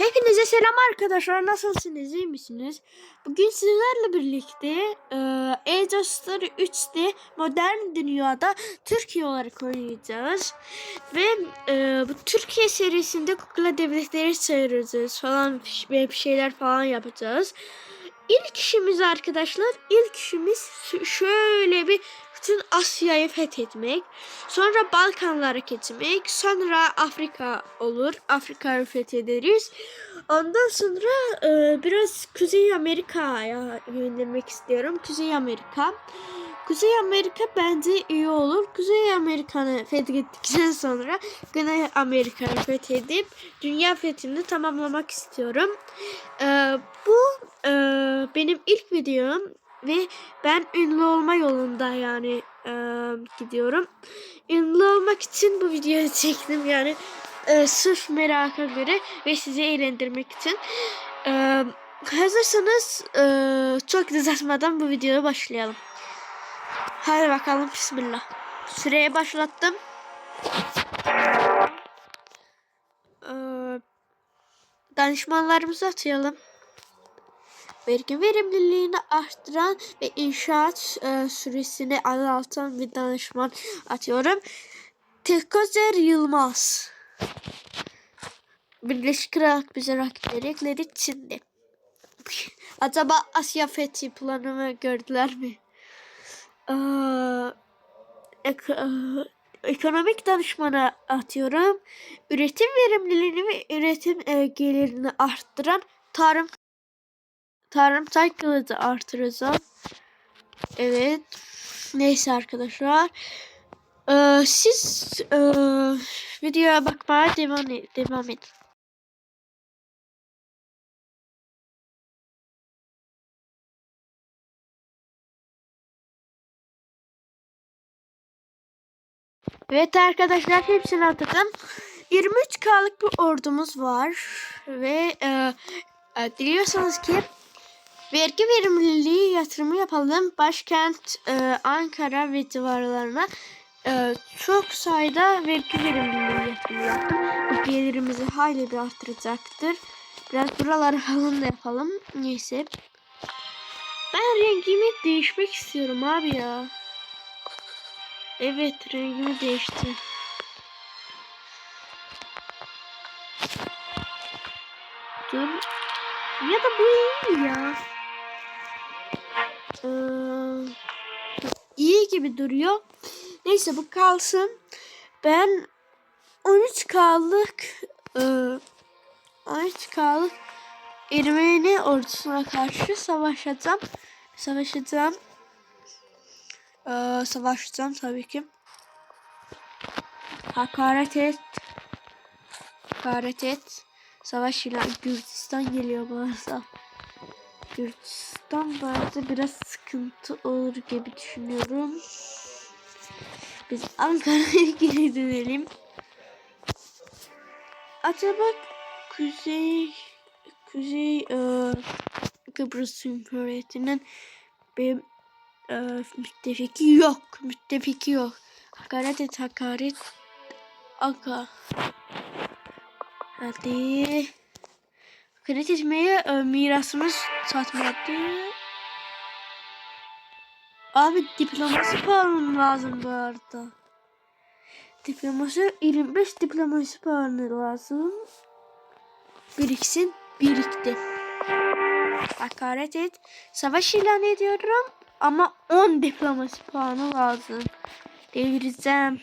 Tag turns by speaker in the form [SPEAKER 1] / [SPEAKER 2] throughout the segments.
[SPEAKER 1] Hepinize selam arkadaşlar. Nasılsınız? iyi misiniz? Bugün sizlerle birlikte e, Age of Story 3'te modern dünyada Türkiye olarak oynayacağız. Ve e, bu Türkiye serisinde kukla devletleri çağıracağız falan bir şeyler falan yapacağız. İlk işimiz arkadaşlar, ilk işimiz Asya'yı fethetmek. Sonra Balkanlara geçmek. Sonra Afrika olur. Afrika'yı fethederiz. Ondan sonra e, biraz Kuzey Amerika'ya yönelmek istiyorum. Kuzey Amerika. Kuzey Amerika bence iyi olur. Kuzey Amerika'nı fethettikten sonra Güney Amerika'yı fethedip dünya fethini tamamlamak istiyorum. E, bu e, benim ilk videom ve ben ünlü olma yolunda yani e, gidiyorum. Ünlü olmak için bu videoyu çektim yani e, sırf meraka göre ve sizi eğlendirmek için. E, hazırsanız e, çok uzatmadan bu videoya başlayalım. Hadi bakalım bismillah. Süreye başlattım. E, danışmanlarımızı atayalım vergi verimliliğini arttıran ve inşaat e, süresini azaltan bir danışman atıyorum. Tekozer Yılmaz. Birleşik Krallık bize rakipleri Çin'de. Acaba Asya Fethi planımı gördüler mi? Ee, ek- e, ekonomik danışmana atıyorum. Üretim verimliliğini ve üretim e, gelirini arttıran tarım tarımsal kılıcı artıracağım. Evet. Neyse arkadaşlar. Ee, siz e, videoya bakmaya devam, e- devam edin. Evet arkadaşlar hepsini atadım. 23K'lık bir ordumuz var. Ve e, e, diliyorsanız ki Vergi verimliliği yatırımı yapalım. Başkent e, Ankara ve civarlarına e, çok sayıda vergi verimliliği yatırımı yaptım. Bu gelirimizi hayli bir arttıracaktır. Biraz buraları falan da yapalım. Neyse. Ben rengimi değişmek istiyorum abi ya. Evet rengimi değişti. Dur. Ya da bu iyi ya. Ee, iyi gibi duruyor. Neyse bu kalsın. Ben 13K'lık e, 13K'lık Ermeni ordusuna karşı savaşacağım. Savaşacağım. Ee, savaşacağım tabii ki. Hakaret et. Hakaret et. Savaş ilan Gürcistan geliyor bu arada. Gürcistan bazı biraz sıkıntı olur gibi düşünüyorum. Biz Ankara'ya geri dönelim. Acaba Kuzey Kuzey e, Kıbrıs Cumhuriyeti'nin bir e, müttefiki yok. Müttefiki yok. Hakaret et hakaret. Aga. Hadi. Hakaret etmeye e, mirasımız satmadı. Abi diplomasi puanım lazım bu arada. Diplomasi 25 diplomasi puanı lazım. Biriksin birikti. Hakaret et. Savaş ilan ediyorum ama 10 diplomasi puanı lazım. Devireceğim.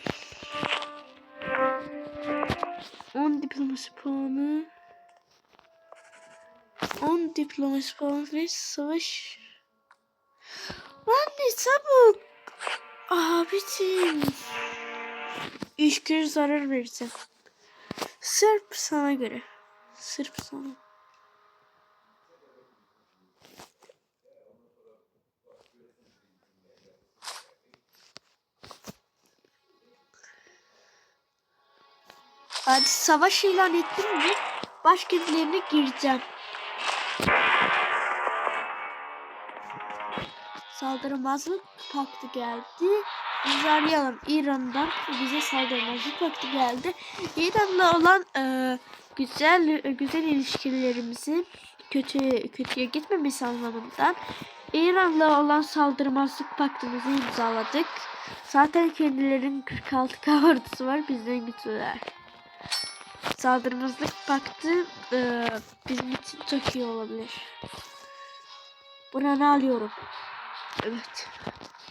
[SPEAKER 1] 10 diplomasi puanı. 10 diplomasi puanı ve savaş. Lan ne çabuk. Abicim. İş güç zarar vereceğim. Sırf sana göre. Sırf sana. Hadi savaş ilan ettim mi başkentlerine gireceğim. Saldırmazlık paktı geldi. İmzalayalım İran'dan bize saldırmazlık paktı geldi. İran'la olan e, güzel güzel ilişkilerimizi kötü kötüye gitmemesi anlamından İran'la olan saldırmazlık paktımızı imzaladık. Zaten kendilerinin 46 kavardısı var bizden güçlüler. Saldırmazlık paktı e, bizim için çok iyi olabilir. Buna ne alıyorum? Evet.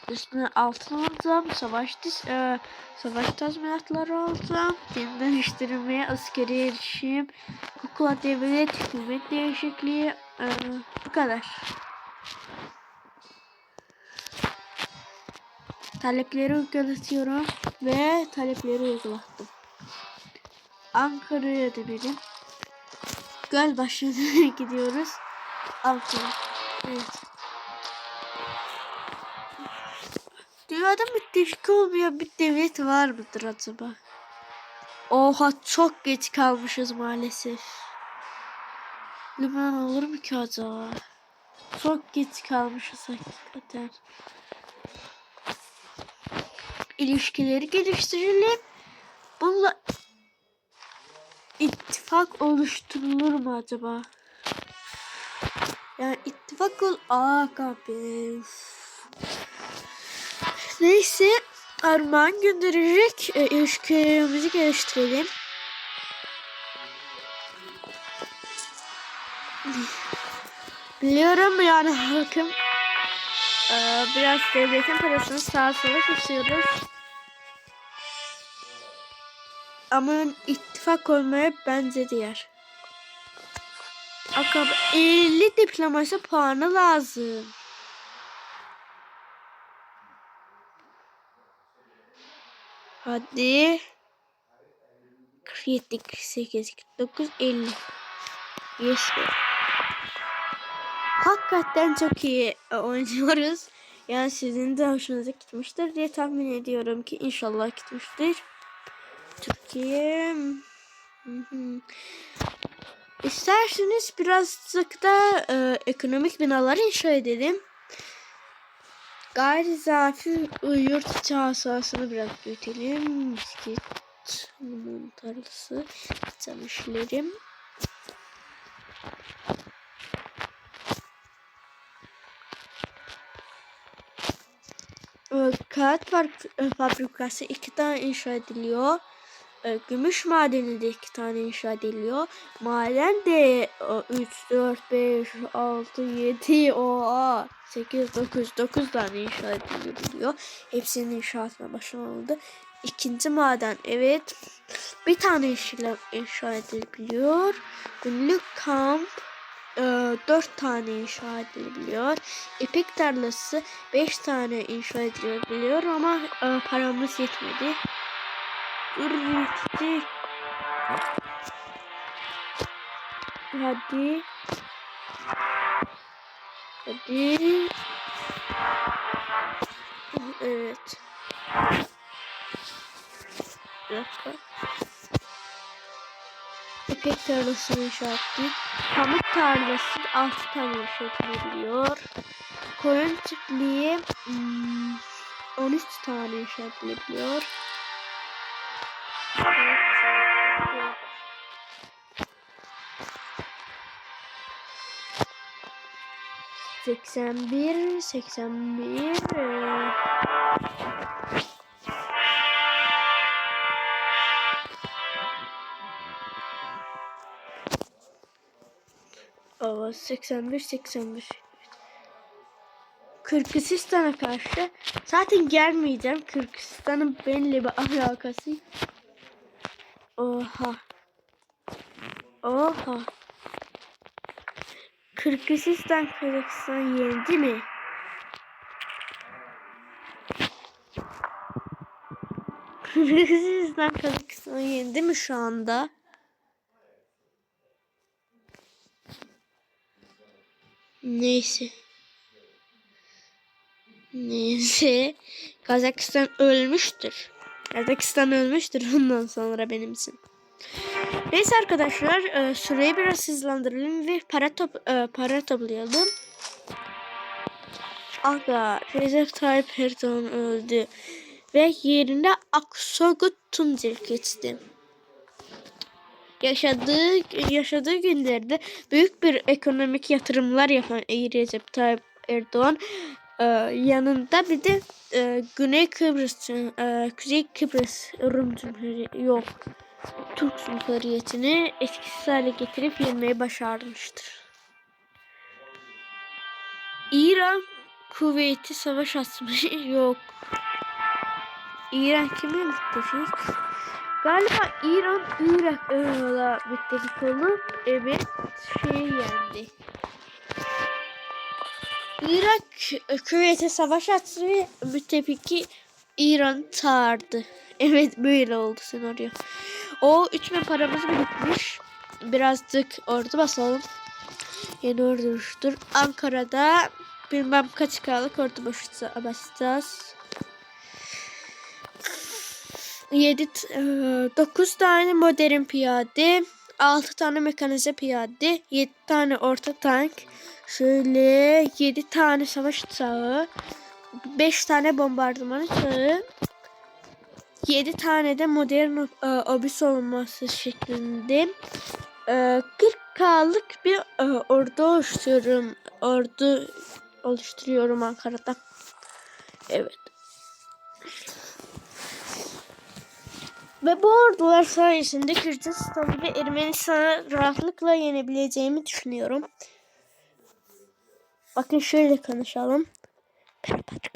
[SPEAKER 1] Üstüne altın alacağım. Savaş e, savaş tazminatları alacağım. Din değiştirmeye, askeri erişim, hukukla devlet, hükümet değişikliği. E, bu kadar. Talepleri uygulatıyorum ve talepleri uygulattım. Ankara'ya dönelim. Göl başına gidiyoruz. Ankara. Evet. Dünyada müttefik olmayan bir devlet var mıdır acaba? Oha çok geç kalmışız maalesef. Liman olur mu ki acaba? Çok geç kalmışız hakikaten. İlişkileri geliştirelim. Bununla ittifak oluşturulur mu acaba? Yani ittifak ol... Aga be. Neyse Armağan gönderecek. E, ilişkilerimizi geliştirelim. Biliyorum yani halkım e, biraz devletin parasını sağa sola kesiyoruz. Ama ittifak olmaya bence diğer. Akab 50 diplomasi puanı lazım. Hadi. 47, 48, 49, 50. Yes. Hakikaten çok iyi oynuyoruz. Yani sizin de hoşunuza gitmiştir diye tahmin ediyorum ki inşallah gitmiştir. Türkiye. Hı. İsterseniz birazcık da e, ekonomik binalar inşa edelim. Gayri zafi yurt içi biraz büyütelim. Misket, limon tarlası, çalışlarım. Kağıt fabrikası iki tane inşa ediliyor. E, gümüş madeni de iki tane inşa ediliyor. Maden de 3, 4, 5, 6, 7, oha 8, 9, 9 tane inşa ediliyor. Hepsinin inşaatına başlanıldı. İkinci maden evet bir tane inşa edilebiliyor. Günlük kamp e, 4 tane inşa edilebiliyor. İpek tarlası 5 tane inşa edilebiliyor ama e, paramız yetmedi. Gitti. Hadi. Hadi. Evet. Bir dakika. İpek tarlasını inşa ettik. Pamuk tarlası 6 tane inşa edilebiliyor. Koyun çiftliği hmm, 13 tane inşa edilebiliyor. Seksen bir, seksen bir. Aa, 81, 81. Kırgızistan'a karşı zaten gelmeyeceğim. Kırgızistan'ın benimle bir alakası. Oha. Oha. Kırgızistan Kazakistan yendi mi? Kırgızistan Kazakistan yendi mi şu anda? Neyse. Neyse. Kazakistan ölmüştür. Kazakistan ölmüştür ondan sonra benimsin. Neyse arkadaşlar e, süreyi biraz hızlandıralım ve para top e, para toplayalım. Aga Recep Tayyip Erdoğan öldü ve yerine Aksogut Tuncel geçti. yaşadığı yaşadığı günlerde büyük bir ekonomik yatırımlar yapan Recep Tayyip Erdoğan e, yanında bir de e, Güney Kıbrıs e, Kuzey Kıbrıs Rum Cumhuriyeti yok Türk Cumhuriyeti'ni etkisiz hale getirip yenmeyi başarmıştır. İran kuvveti savaş açmış yok. İran kimin müttefik? Galiba İran Irak'la müttefik olup evet şey yendi. Irak küvete savaş açtı müttefiki İran çağırdı. Evet böyle oldu senaryo. O 3000 paramız birikmiş. Birazcık ordu basalım. Yeni ordu oluştur. Ankara'da bilmem kaç kalık ordu basacağız. 7 9 tane modern piyade, 6 tane mekanize piyade, 7 tane orta tank, şöyle 7 tane savaş uçağı, 5 tane bombardıman uçağı, 7 tane de modern e, obüs olması şeklinde e, 40 K'lık bir e, ordu oluşturuyorum. Ordu oluşturuyorum Ankara'da. Evet. Ve bu ordular sayesinde Gürcistan'ı ve Ermenistan'ı rahatlıkla yenebileceğimi düşünüyorum. Bakın şöyle konuşalım. Everybody.